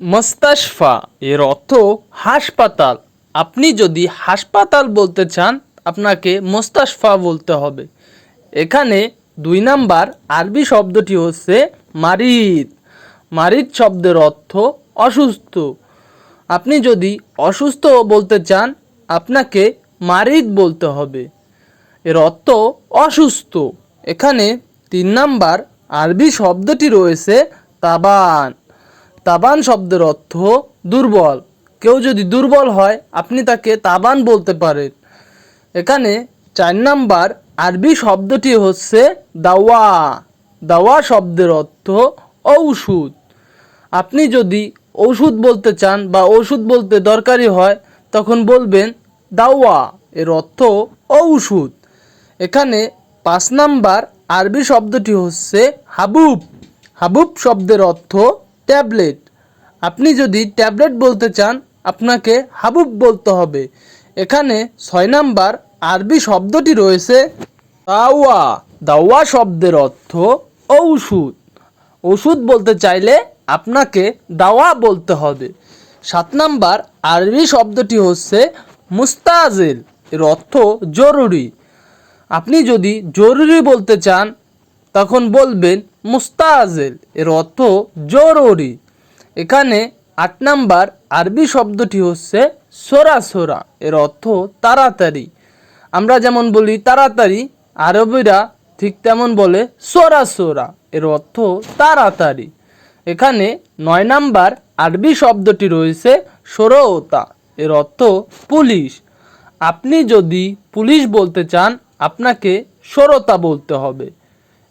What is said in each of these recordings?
মস্তাশফা, এর অর্থ হাসপাতাল। আপনি যদি হাসপাতাল বলতে চান, আপনাকে মোস্তাশফা বলতে হবে। এখানে দুই নাম্বার আরবি শব্দটি হচ্ছে মারিদ। মারিদ শব্দের অর্থ অসুস্থ। আপনি যদি অসুস্থ বলতে চান, আপনাকে মারিদ বলতে হবে। এর অর্থ অসুস্থ। এখানে তিন নাম্বার আরবি শব্দটি রয়েছে তাবান। তাবান শব্দের অর্থ দুর্বল। কেউ যদি দুর্বল হয়, আপনি তাকে তাবান বলতে পারেন। এখানে চার নাম্বার আরবি শব্দটি হচ্ছে দাওয়া। দাওয়া শব্দের অর্থ ঔষধ। আপনি যদি ওষুধ বলতে চান বা ওষুধ বলতে দরকারি হয়, তখন বলবেন দাওয়া। এর অর্থ ঔষধ। এখানে পাঁচ নাম্বার আরবি শব্দটি হচ্ছে হাবুব। হাবুব শব্দের অর্থ ট্যাবলেট। আপনি যদি ট্যাবলেট বলতে চান, আপনাকে হাবুব বলতে হবে। এখানে ছয় নাম্বার আরবি শব্দটি রয়েছে দাওয়া। দাওয়া শব্দের অর্থ ঔষধ। ওষুধ বলতে চাইলে আপনাকে দাওয়া বলতে হবে। সাত নাম্বার আরবি শব্দটি হচ্ছে মুস্তাজিল। এর অর্থ জরুরি। আপনি যদি জরুরি বলতে চান, তখন বলবেন মুস্তাজেল এর অর্থ জরুরি। এখানে আট নাম্বার আরবি শব্দটি হচ্ছে সোরা সোরা এর অর্থ তাড়াতাড়ি। আমরা যেমন বলি তাড়াতাড়ি, আরবিরা ঠিক তেমন বলে সোরা সোরা এর অর্থ তাড়াতাড়ি। এখানে নয় নাম্বার আরবি শব্দটি রয়েছে সরোতা, এর অর্থ পুলিশ। আপনি যদি পুলিশ বলতে চান, আপনাকে সরতা বলতে হবে।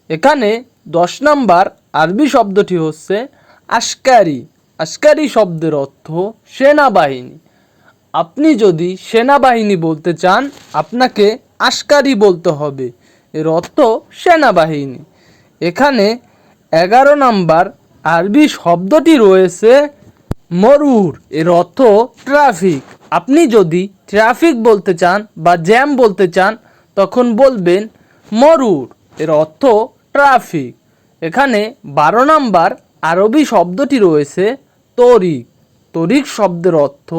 এখানে দশ নাম্বার আরবি শব্দটি হচ্ছে আশকারি। আশকারি শব্দের অর্থ সেনাবাহিনী। আপনি যদি সেনাবাহিনী বলতে চান, আপনাকে আশকারি বলতে হবে। এর অর্থ সেনাবাহিনী। এখানে এগারো নাম্বার আরবি শব্দটি রয়েছে মরুর। এর অর্থ ট্রাফিক। আপনি যদি ট্রাফিক বলতে চান বা জ্যাম বলতে চান, তখন বলবেন মরুর। এর অর্থ ট্রাফিক। এখানে বারো নাম্বার আরবি শব্দটি রয়েছে তরিক। তরিক শব্দের অর্থ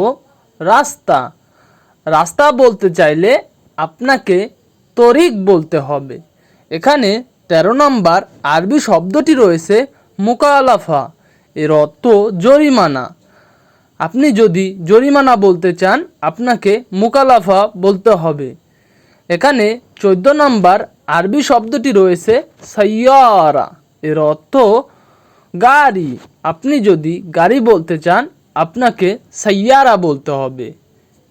রাস্তা। রাস্তা বলতে চাইলে আপনাকে তরিক বলতে হবে। এখানে তেরো নম্বর আরবি শব্দটি রয়েছে মোকালাফা। এর অর্থ জরিমানা। আপনি যদি জরিমানা বলতে চান, আপনাকে মুকালাফা বলতে হবে। এখানে চোদ্দ নম্বর আরবি শব্দটি রয়েছে সাইয়ারা। এর অর্থ গাড়ি। আপনি যদি গাড়ি বলতে চান, আপনাকে সাইয়ারা বলতে হবে।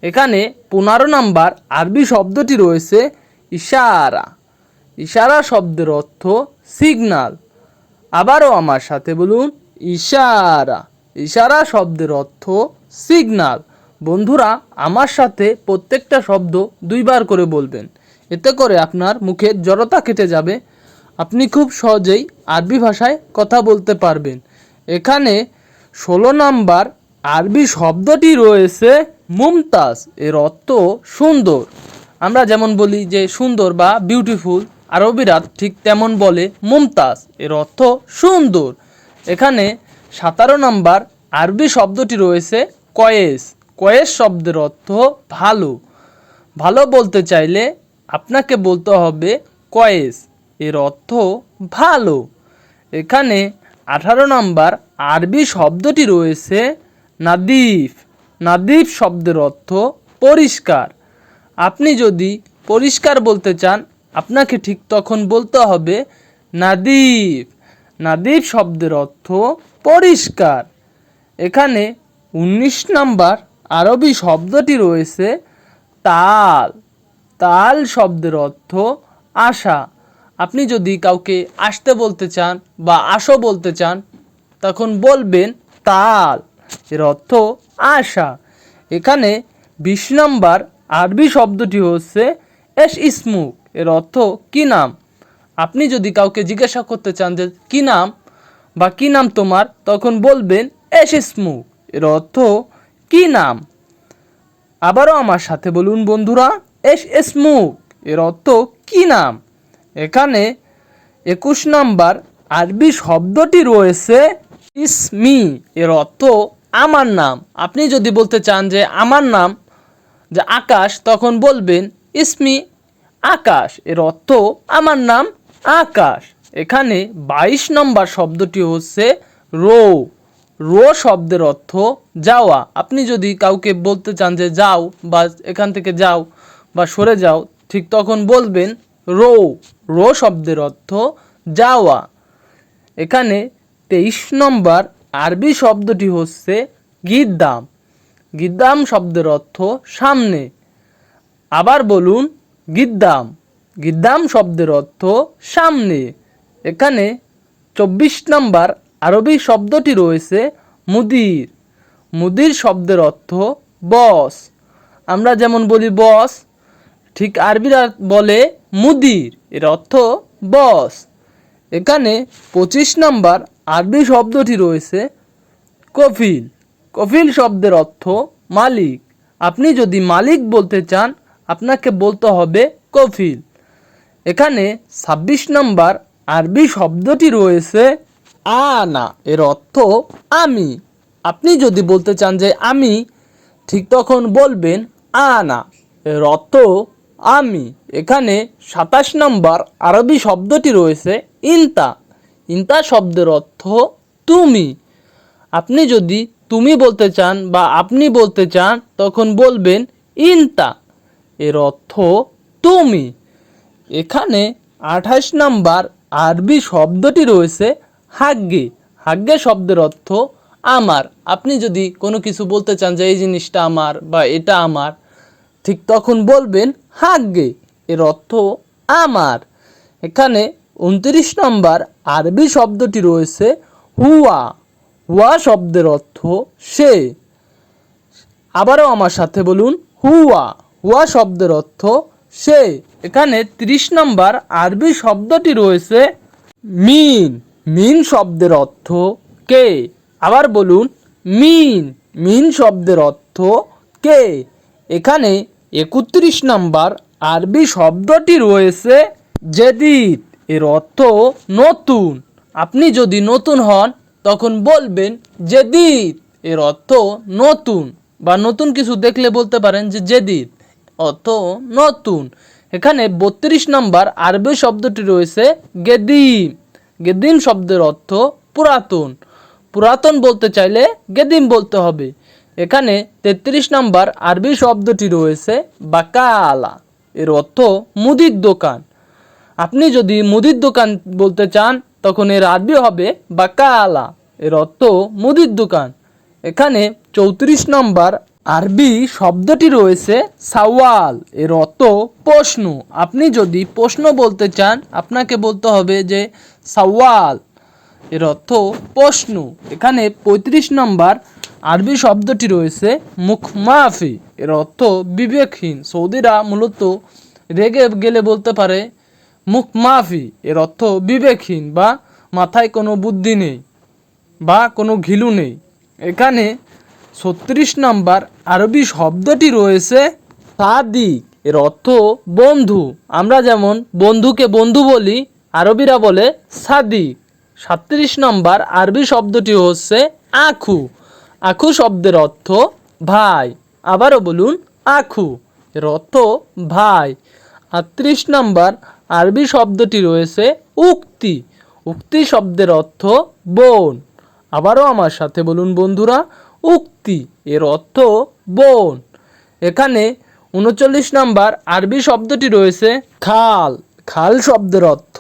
এখানে পনেরো নাম্বার আরবি শব্দটি রয়েছে ইশারা। ইশারা শব্দের অর্থ সিগনাল আবারও আমার সাথে বলুন, ইশারা। ইশারা শব্দের অর্থ সিগনাল বন্ধুরা, আমার সাথে প্রত্যেকটা শব্দ দুইবার করে বলবেন। এতে করে আপনার মুখের জড়তা কেটে যাবে। আপনি খুব সহজেই আরবি ভাষায় কথা বলতে পারবেন। এখানে ষোলো নাম্বার আরবি শব্দটি রয়েছে মুমতাজ। এর অর্থ সুন্দর। আমরা যেমন বলি যে সুন্দর বা বিউটিফুল আরবিরা ঠিক তেমন বলে মুমতাজ। এর অর্থ সুন্দর। এখানে সতেরো নাম্বার আরবি শব্দটি রয়েছে কয়েস। কয়েস শব্দের অর্থ ভালো। ভালো বলতে চাইলে আপনাকে বলতে হবে কয়েস। এর অর্থ ভালো। এখানে আঠারো নম্বর আরবি শব্দটি রয়েছে নাদিফ। নাদিফ শব্দের অর্থ পরিষ্কার। আপনি যদি পরিষ্কার বলতে চান, আপনাকে ঠিক তখন বলতে হবে নাদিফ। নাদিফ শব্দের অর্থ পরিষ্কার। এখানে উনিশ নাম্বার আরবি শব্দটি রয়েছে তাল। তাল শব্দের অর্থ আশা। আপনি যদি কাউকে আসতে বলতে চান বা আসো বলতে চান, তখন বলবেন তাল। এর অর্থ আশা। এখানে বিশ নম্বর আরবি শব্দটি হচ্ছে এস ইসমুক এর অর্থ কি নাম? আপনি যদি কাউকে জিজ্ঞাসা করতে চান যে কি নাম বা কি নাম তোমার, তখন বলবেন এস ইসমুক এর অর্থ কি নাম? আবারও আমার সাথে বলুন বন্ধুরা। এস এসমুক এর অর্থ কি নাম? এখানে একুশ নাম্বার আরবি শব্দটি রয়েছে ইসমি। এর অর্থ আমার নাম। আপনি যদি বলতে চান যে আমার নাম যে আকাশ, তখন বলবেন ইসমি আকাশ। এর অর্থ আমার নাম আকাশ। এখানে বাইশ নম্বর শব্দটি হচ্ছে রো। রো শব্দের অর্থ যাওয়া। আপনি যদি কাউকে বলতে চান যে যাও বা এখান থেকে যাও বা সরে যাও, ঠিক তখন বলবেন, রো রো শব্দের অর্থ যাওয়া। এখানে তেইশ নম্বর আরবি শব্দটি হচ্ছে গিদ্দাম। গিদ্দাম শব্দের অর্থ সামনে। আবার বলুন, গিদ্দাম। গিদ্দাম শব্দের অর্থ সামনে। এখানে চব্বিশ নম্বর আরবি শব্দটি রয়েছে মুদির। মুদির শব্দের অর্থ বস। আমরা যেমন বলি বস ঠিক আরবিরা বলে মুদির, এর অর্থ বস। এখানে পঁচিশ নম্বর আরবি শব্দটি রয়েছে কফিল। কফিল শব্দের অর্থ মালিক। আপনি যদি মালিক বলতে চান, আপনাকে বলতে হবে কফিল। এখানে ছাব্বিশ নম্বর আরবি শব্দটি রয়েছে আনা, এর অর্থ আমি। আপনি যদি বলতে চান যে আমি, ঠিক তখন বলবেন আনা, এর অর্থ আমি এখানে সাতাশ নম্বর আরবি শব্দটি রয়েছে ইনতা। ইনতা শব্দের অর্থ তুমি। আপনি যদি তুমি বলতে চান বা আপনি বলতে চান, তখন বলবেন ইনতা। এর অর্থ তুমি। এখানে আঠাশ নাম্বার আরবি শব্দটি রয়েছে হাগ্গে। হাগ্গে শব্দের অর্থ আমার। আপনি যদি কোনো কিছু বলতে চান যে এই জিনিসটা আমার বা এটা আমার, ঠিক তখন বলবেন হাগ্গে। এর অর্থ আমার। এখানে উনত্রিশ নম্বর আরবি শব্দটি রয়েছে হুয়া। হুয়া শব্দের অর্থ সে। আবারও আমার সাথে বলুন, হুয়া। হুয়া শব্দের অর্থ সে। এখানে ত্রিশ নম্বর আরবি শব্দটি রয়েছে মিন। মিন শব্দের অর্থ কে? আবার বলুন, মিন। মিন শব্দের অর্থ কে? এখানে একত্রিশ নম্বর আরবি শব্দটি রয়েছে জেদিদ। এর অর্থ নতুন। আপনি যদি নতুন হন, তখন বলবেন জেদিদ। এর অর্থ নতুন বা নতুন কিছু দেখলে বলতে পারেন যে জেদিদ। অর্থ নতুন। এখানে বত্রিশ নম্বর আরবি শব্দটি রয়েছে গেদিম। গেদিম শব্দের অর্থ পুরাতন। পুরাতন বলতে চাইলে গেদিম বলতে হবে। এখানে তেত্রিশ নম্বর আরবি শব্দটি রয়েছে বাকালা। এর অর্থ মুদির দোকান। আপনি যদি মুদির দোকান বলতে চান, তখন এর আরবি হবে বাকালা। এর অর্থ মুদির দোকান। এখানে চৌত্রিশ নম্বর আরবি শব্দটি রয়েছে সাওয়াল। এর অর্থ প্রশ্ন। আপনি যদি প্রশ্ন বলতে চান, আপনাকে বলতে হবে যে সাওয়াল। এর অর্থ প্রশ্ন। এখানে পঁয়ত্রিশ নম্বর আরবি শব্দটি রয়েছে মুখমাফি। এর অর্থ বিবেকহীন। সৌদিরা মূলত রেগে গেলে বলতে পারে মুখমাফি। এর অর্থ বিবেকহীন বা মাথায় কোনো বুদ্ধি নেই বা কোনো ঘিলু নেই। এখানে ছত্রিশ নম্বর আরবি শব্দটি রয়েছে সাদিক। এর অর্থ বন্ধু। আমরা যেমন বন্ধুকে বন্ধু বলি, আরবিরা বলে সাদিক। সাত্রিশ নম্বর আরবি শব্দটি হচ্ছে আখু। আখু শব্দের অর্থ ভাই। আবারও বলুন, আখু। এর অর্থ ভাই। আটত্রিশ নম্বর, আরবি শব্দটি রয়েছে উক্তি। উক্তি শব্দের অর্থ বোন। আবারও আমার সাথে বলুন বন্ধুরা, উক্তি। এর অর্থ বোন। এখানে উনচল্লিশ নম্বর, আরবি শব্দটি রয়েছে খাল। খাল শব্দের অর্থ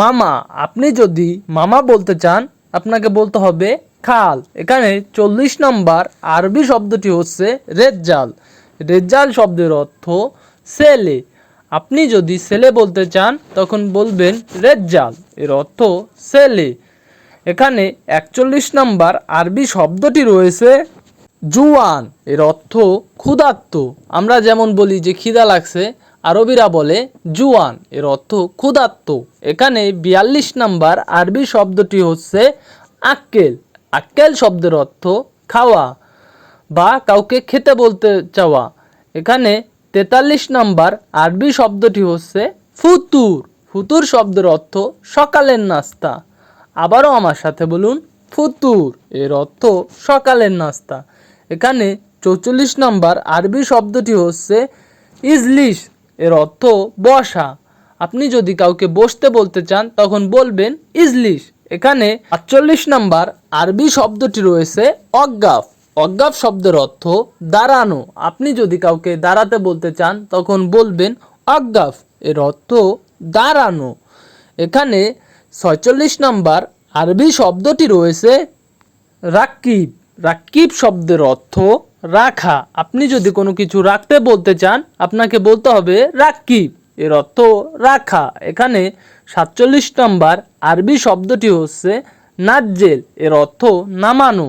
মামা। আপনি যদি মামা বলতে চান, আপনাকে বলতে হবে খাল। এখানে চল্লিশ নম্বর আরবি শব্দটি হচ্ছে রেজ্জাল। রেজ্জাল শব্দের অর্থ ছেলে। আপনি যদি ছেলে বলতে চান, তখন বলবেন রেজ্জাল। এর অর্থ ছেলে। এখানে একচল্লিশ নম্বর আরবি শব্দটি রয়েছে জুয়ান। এর অর্থ ক্ষুধার্ত। আমরা যেমন বলি যে খিদা লাগছে, আরবিরা বলে জুয়ান। এর অর্থ ক্ষুধার্ত। এখানে বিয়াল্লিশ নম্বর আরবি শব্দটি হচ্ছে আক্কেল। আক্কেল শব্দের অর্থ খাওয়া বা কাউকে খেতে বলতে চাওয়া। এখানে তেতাল্লিশ নম্বর আরবি শব্দটি হচ্ছে ফুতুর। ফুতুর শব্দের অর্থ সকালের নাস্তা। আবারও আমার সাথে বলুন, ফুতুর এর অর্থ সকালের নাস্তা। এখানে চৌচল্লিশ নম্বর আরবি শব্দটি হচ্ছে ইজলিশ এর অর্থ বসা। আপনি যদি কাউকে বসতে বলতে চান, তখন বলবেন ইজলিশ। এখানে আটচল্লিশ নম্বর আরবি শব্দটি রয়েছে অজ্ঞাফ। অজ্ঞাফ শব্দের অর্থ দাঁড়ানো। আপনি যদি কাউকে দাঁড়াতে বলতে চান, তখন বলবেন অজ্ঞাফ। এর অর্থ দাঁড়ানো। এখানে ছয়চল্লিশ নম্বর আরবি শব্দটি রয়েছে রাকিব রাকিব শব্দের অর্থ রাখা। আপনি যদি কোনো কিছু রাখতে বলতে চান, আপনাকে বলতে হবে রাকিব এর অর্থ রাখা। এখানে সাতচল্লিশ নম্বর আরবি শব্দটি হচ্ছে নাজ্জেল। এর অর্থ নামানো।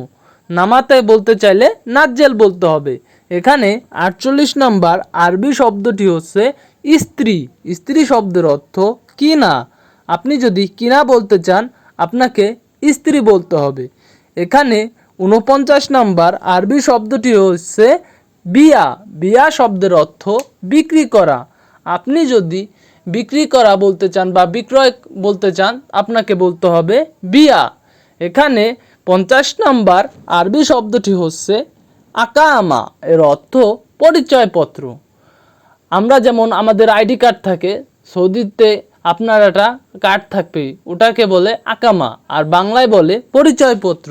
নামাতে বলতে চাইলে নাজ্জেল বলতে হবে। এখানে আটচল্লিশ নম্বর আরবি শব্দটি হচ্ছে স্ত্রী। স্ত্রী শব্দের অর্থ কিনা। আপনি যদি কিনা বলতে চান, আপনাকে স্ত্রী বলতে হবে। এখানে উনপঞ্চাশ নম্বর আরবি শব্দটি হচ্ছে বিয়া। বিয়া শব্দের অর্থ বিক্রি করা। আপনি যদি বিক্রি করা বলতে চান বা বিক্রয় বলতে চান, আপনাকে বলতে হবে বিয়া। এখানে পঞ্চাশ নম্বর আরবি শব্দটি হচ্ছে আকামা, এর অর্থ পরিচয়পত্র। আমরা যেমন আমাদের আইডি কার্ড থাকে, সৌদিতে আপনার একটা কার্ড থাকবে, ওটাকে বলে আকামা, আর বাংলায় বলে পরিচয়পত্র।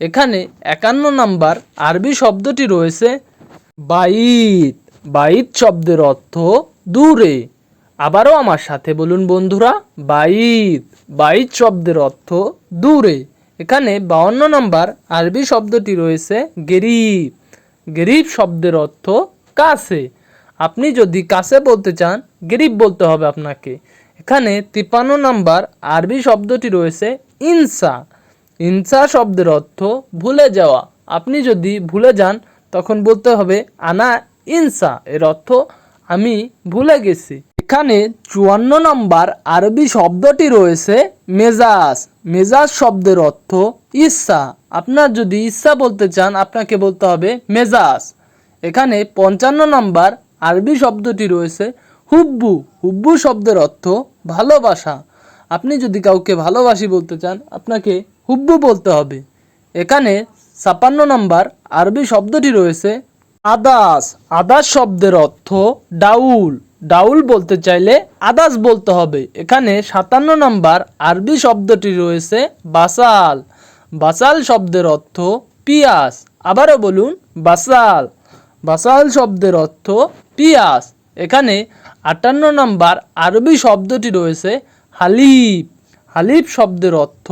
এখানে একান্ন নাম্বার আরবি শব্দটি রয়েছে বাইত। বাইত শব্দের অর্থ দূরে। আবারও আমার সাথে বলুন বন্ধুরা বাইত বাইত শব্দের অর্থ দূরে। এখানে বাউন্ন নম্বর আরবি শব্দটি রয়েছে গেরিব। গরিব শব্দের অর্থ কাছে। আপনি যদি কাছে বলতে চান, গরিব বলতে হবে আপনাকে। এখানে তিপ্পান্ন নাম্বার আরবি শব্দটি রয়েছে ইনসা। ইনসা শব্দের অর্থ ভুলে যাওয়া। আপনি যদি ভুলে যান, তখন বলতে হবে আনা ইনসা। এর অর্থ আমি ভুলে গেছি। এখানে চুয়ান্ন নম্বর আরবি শব্দটি রয়েছে মেজাজ। মেজাজ শব্দের অর্থ ইচ্ছা। আপনার যদি ইচ্ছা বলতে চান, আপনাকে বলতে হবে মেজাজ। এখানে পঞ্চান্ন নম্বর আরবি শব্দটি রয়েছে হুব্বু। হুব্বু শব্দের অর্থ ভালোবাসা। আপনি যদি কাউকে ভালোবাসি বলতে চান, আপনাকে হুব্বু বলতে হবে। এখানে ছাপান্ন নম্বর আরবি শব্দটি রয়েছে আদাস। আদাস শব্দের অর্থ ডাউল। ডাউল বলতে চাইলে আদাস বলতে হবে। এখানে সাতান্ন নম্বর আরবি শব্দটি রয়েছে বাসাল। বাসাল শব্দের অর্থ পিয়াস। আবারও বলুন, বাসাল। বাসাল শব্দের অর্থ পিয়াস। এখানে আটান্ন নম্বর আরবি শব্দটি রয়েছে হালিব হালিফ শব্দের অর্থ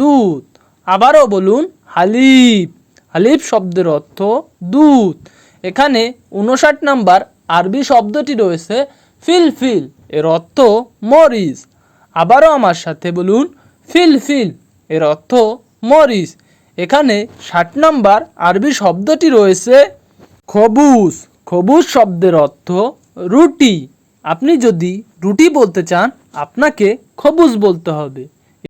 দুধ আবারও বলুন হালিব হালিফ শব্দের অর্থ দুধ এখানে উনষাট নাম্বার আরবি শব্দটি রয়েছে ফিলফিল এর অর্থ মরিচ। আবারও আমার সাথে বলুন ফিলফিল এর অর্থ মরিচ। এখানে ষাট নম্বর আরবি শব্দটি রয়েছে খবুজ খবুজ শব্দের অর্থ রুটি। আপনি যদি রুটি বলতে চান, আপনাকে খবুজ বলতে হবে।